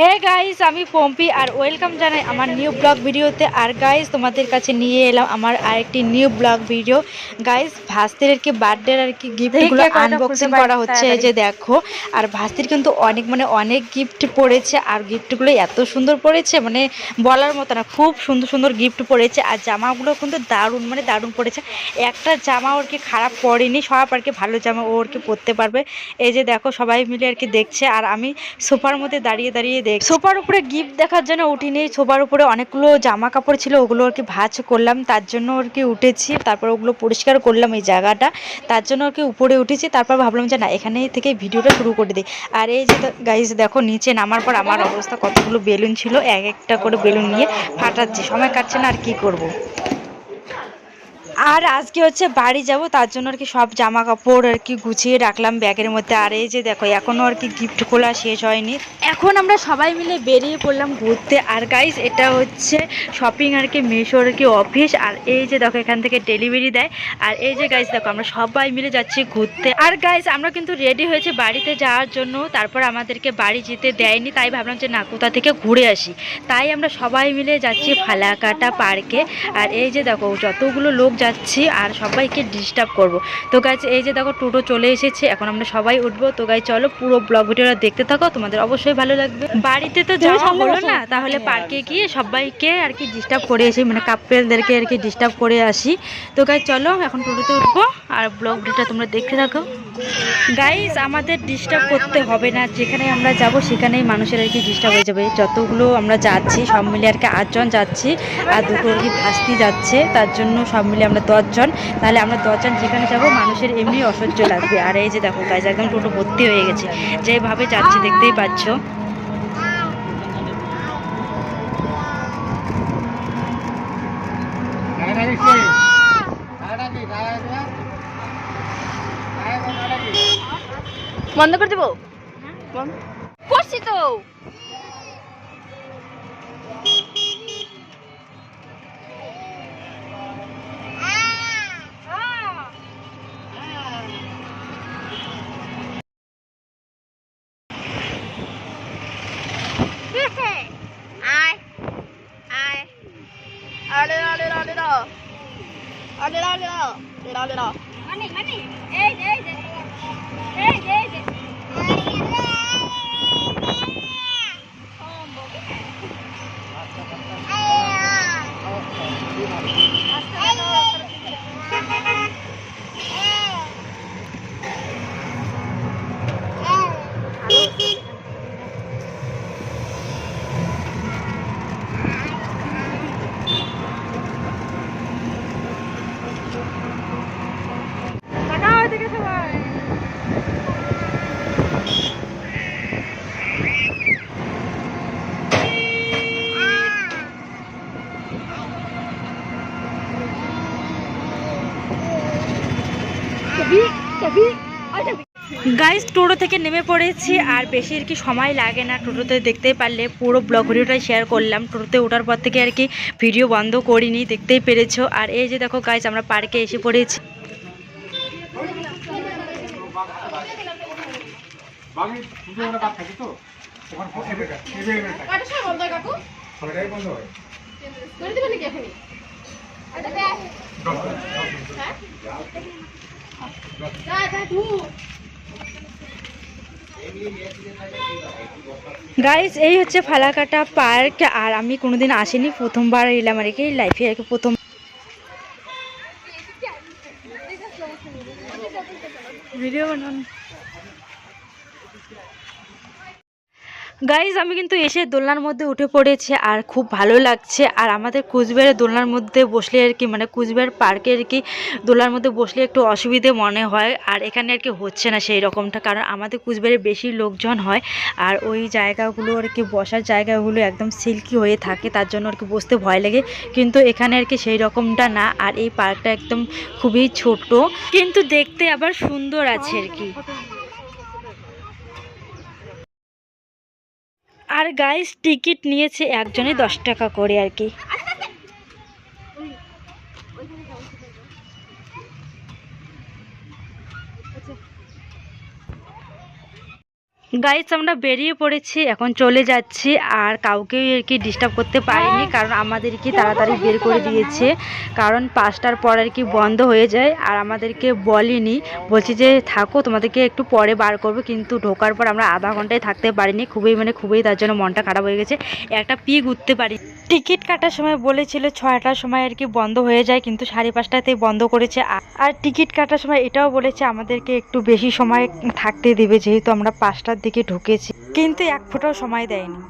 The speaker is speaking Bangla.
হে গাইস আমি পম্পি আর ওয়েলকাম জানাই আমার নিউ ব্লগ ভিডিওতে। আর গাইস তোমাদের কাছে নিয়ে এলাম আমার আরেকটি নিউ ব্লগ ভিডিও গাইস ভাস্তির আর কি বার্থডে আর কি গিফটগুলো আনবক্সিং করা হচ্ছে যে দেখো। আর ভাস্তির কিন্তু অনেক মানে অনেক গিফট পড়েছে। আর গিফটগুলো এত সুন্দর পড়েছে মানে বলার মতো না খুব সুন্দর সুন্দর গিফট পড়েছে। আর জামাগুলো কিন্তু দারুণ মানে দারুণ পড়েছে। একটা জামা ওর কি খারাপ পড়েনি সব আর কি ভালো জামা ও আর কি পরতে পারবে। এই যে দেখো সবাই মিলে আর কি দেখছে। আর আমি সোফার মধ্যে দাঁড়িয়ে দাঁড়িয়ে দেখ সোফার উপরে গিফট দেখার জন্য উঠিনি। সোফার উপরে অনেকগুলো জামা কাপড় ছিল, ওগুলো আর কি ভাঁজ করলাম। তার জন্য আর কি উঠেছি, তারপর ওগুলো পরিষ্কার করলাম এই জায়গাটা। তার জন্য আর কি উপরে উঠেছি, তারপর ভাবলাম যে না এখানে থেকে ভিডিওটা শুরু করে দিই। আর এই যে গাইজ দেখো, নিচে নামার পর আমার অবস্থা কতগুলো বেলুন ছিল, এক একটা করে বেলুন নিয়ে ফাটাচ্ছি। সময় কাটছে না আর কি করব। আর আজকে হচ্ছে বাড়ি যাব, তার জন্য আর কি সব জামা কাপড় আর কি গুছিয়ে রাখলাম ব্যাগের মধ্যে। আর এই যে দেখো, এখনও আর কি গিফট খোলা শেষ হয়নি। এখন আমরা সবাই মিলে বেরিয়ে পড়লাম ঘুরতে। আর গাইস এটা হচ্ছে শপিং আর কি মেশোর আর কি অফিস আর এই যে দেখো, এখান থেকে ডেলিভারি দেয়। আর এই যে গাইস দেখো, আমরা সবাই মিলে যাচ্ছি ঘুরতে। আর গাইস আমরা কিন্তু রেডি হয়েছে বাড়িতে যাওয়ার জন্য। তারপর আমাদেরকে বাড়ি যেতে দেয়নি, তাই ভাবলাম যে না, কোথা থেকে ঘুরে আসি। তাই আমরা সবাই মিলে যাচ্ছি ফালাকাটা পার্কে আর এই যে দেখো, যতগুলো লোক যাচ্ছি আর সবাইকে ডিস্টার্ব করব। তো গাইজ এই যে দেখো টোটো চলে এসেছে। এখন আমরা সবাই উঠবো। তো গাই চলো পুরো ব্লগ ভিডিওটা দেখতে থাকো। তোমাদের অবশ্যই ভালো লাগবে। বাড়িতে তো যাওয়া হলো না? তাহলে পার্কে গিয়ে সবাইকে আর কি ডিস্টার্ব করে আসি মানে কাপেলদেরকে আর কি ডিস্টার্ব করে আসি। তো গাই চলো এখন টোটোতে উঠবো। আর ব্লগ ভিডিওটা তোমরা দেখতে থাকো। গাইজ আমাদের ডিস্টার্ব করতে হবে না। যেখানে আমরা যাব সেখানেই মানুষের আর কি ডিস্টার্ব হয়ে যাবে। যতগুলো আমরা যাচ্ছি সব মিলে আর কি আটজন যাচ্ছি। আর দুটো আর কি ভাস্তি যাচ্ছে। তার জন্য সব মিলে আমরা দশজন তাহলে আমরা দশজন যেখানে যাব মানুষের এমনি অসহ্য লাগবে। আর এই যে দেখো গাইজ একদম টোটো ভর্তি হয়ে গেছে। যেভাবে যাচ্ছি দেখতেই পাচ্ছ। বন্ধ করে দেবো? করছি তো। আরে আরে আরে আরে মানি মানি এই এই এই এই এই তাকাও এদিকে সবাই গাইজ টোটো থেকে নেমে পড়েছি আর বেশি আর কি সময় লাগে না টোটোতে দেখতেই পারলে। পুরো ব্লগ ভিডিওটাই শেয়ার করলাম। টোটোতে ওঠার পর থেকে আর কি ভিডিও বন্ধ করিনি, দেখতেই পেরেছ। আর এই যে দেখো গাইজ আমরা পার্কে এসে পড়েছি। গাইজ এই হচ্ছে ফালাকাটা পার্ক, আর আমি কোনোদিন আসিনি, প্রথমবার এলাম আর কি লাইফে আর কি প্রথম ভিডিও গাইজ আমি কিন্তু এসে দোলনার মধ্যে উঠে পড়েছি আর খুব ভালো লাগছে। আর আমাদের কুচবিহারের দোলনার মধ্যে বসলে আর কি মানে কুচবিহার পার্কে আর কি দোলনার মধ্যে বসলে একটু অসুবিধে মনে হয়। আর এখানে আর কি হচ্ছে না সেই রকমটা, কারণ আমাদের কুচবিহারে বেশি লোকজন হয়। আর ওই জায়গাগুলো আর কি, বসার জায়গাগুলো একদম সিল্কি হয়ে থাকে, তার জন্য আর কি বসতে ভয় লাগে। কিন্তু এখানে আর কি সেই রকমটা না, আর এই পার্কটা একদম খুবই ছোট। কিন্তু দেখতে আবার সুন্দর আছে আর কি। আর গাইস টিকিট নিয়েছে একজনে দশ টাকা করে আর কি গাইস আমরা বেরিয়ে পড়েছি, এখন চলে যাচ্ছি, আর কাউকে আর কি ডিস্টার্ব করতে পারিনি, কারণ আমাদেরকে তাড়াতাড়ি বের করে দিয়েছে, কারণ পাঁচটার পর আর কি বন্ধ হয়ে যায়, আর আমাদেরকে বলিনি, বলছি যে থাকো, তোমাদেরকে একটু পরে বার করব, কিন্তু ঢোকার পর আমরা আধা ঘন্টায় থাকতে পারিনি, খুবই মানে খুবই তার জন্য মনটা খারাপ হয়ে গেছে, একটা পিক উঠতে পারি টিকিট কাটার সময় বলেছিল ছয়টার সময় আর কি বন্ধ হয়ে যায়, কিন্তু সাড়ে পাঁচটাতেই বন্ধ করেছে। আর টিকিট কাটার সময় এটাও বলেছে আমাদেরকে একটু বেশি সময় থাকতে দেবে, যেহেতু আমরা পাঁচটার দিকে ঢুকেছি। কিন্তু এক ফোঁটাও সময় দেয়নি।